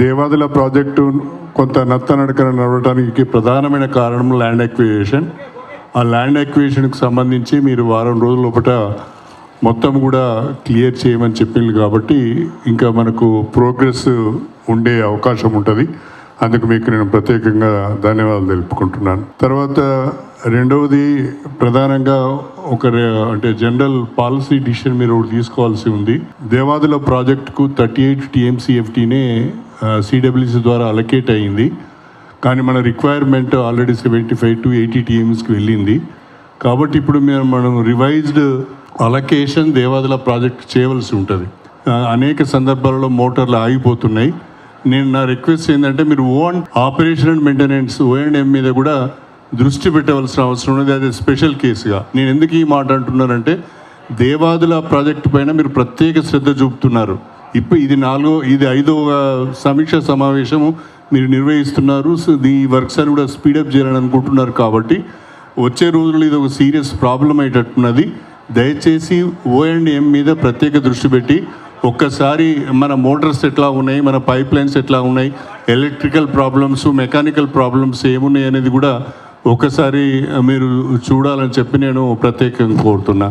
Devadula project కొంత నత్తనడకన నడవడానికి ప్రధానమైన కారణం ల్యాండ్ ఎక్విజేషన్ ఆ ల్యాండ్ ఎక్విజిషన్కి సంబంధించి మీరు వారం రోజుల లోపల మొత్తం కూడా క్లియర్ చేయమని చెప్పింది కాబట్టి ఇంకా మనకు ప్రోగ్రెస్ ఉండే అవకాశం ఉంటుంది. అందుకు మీకు నేను ప్రత్యేకంగా ధన్యవాదాలు తెలుపుకుంటున్నాను. తర్వాత రెండవది ప్రధానంగా ఒక అంటే జనరల్ పాలసీ డిసిషన్ మీరు ఒకటి తీసుకోవాల్సి ఉంది. దేవాదుల ప్రాజెక్టుకు థర్టీ ఎయిట్ టీఎంసీఎఫ్టీనే సిడబ్ల్యూసి ద్వారా అలకేట్ అయ్యింది. కానీ మన requirement already seventy five to eighty టీఎంస్కి వెళ్ళింది. కాబట్టి ఇప్పుడు మేము మనం రివైజ్డ్ అలకేషన్ దేవాదుల ప్రాజెక్ట్ చేయవలసి ఉంటుంది. అనేక సందర్భాలలో మోటార్లు ఆగిపోతున్నాయి. నేను నా రిక్వెస్ట్ ఏంటంటే మీరు own operation and maintenance O and M మీద కూడా దృష్టి పెట్టవలసిన అవసరం ఉన్నది. అది స్పెషల్ కేసుగా నేను ఎందుకు ఈ మాట అంటున్నానంటే దేవాదుల ప్రాజెక్టు పైన మీరు ప్రత్యేక శ్రద్ధ చూపుతున్నారు. ఇప్పుడు ఇది నాలుగో ఇది ఐదవ సమీక్ష సమావేశము మీరు నిర్వహిస్తున్నారు. సో ఈ వర్క్స్ అని కూడా స్పీడప్ చేయాలని అనుకుంటున్నారు కాబట్టి వచ్చే రోజుల్లో ఇది ఒక సీరియస్ ప్రాబ్లం అయ్యేటట్టున్నది. దయచేసి ఓఎండ్ఎం మీద ప్రత్యేక దృష్టి పెట్టి ఒక్కసారి మన మోటార్స్ ఎట్లా ఉన్నాయి మన పైప్ లైన్స్ ఎట్లా ఉన్నాయి ఎలక్ట్రికల్ ప్రాబ్లమ్స్ మెకానికల్ ప్రాబ్లమ్స్ ఏమున్నాయి అనేది కూడా ఒకసారి మీరు చూడాలని చెప్పి నేను ప్రత్యేకంగా కోరుతున్నా.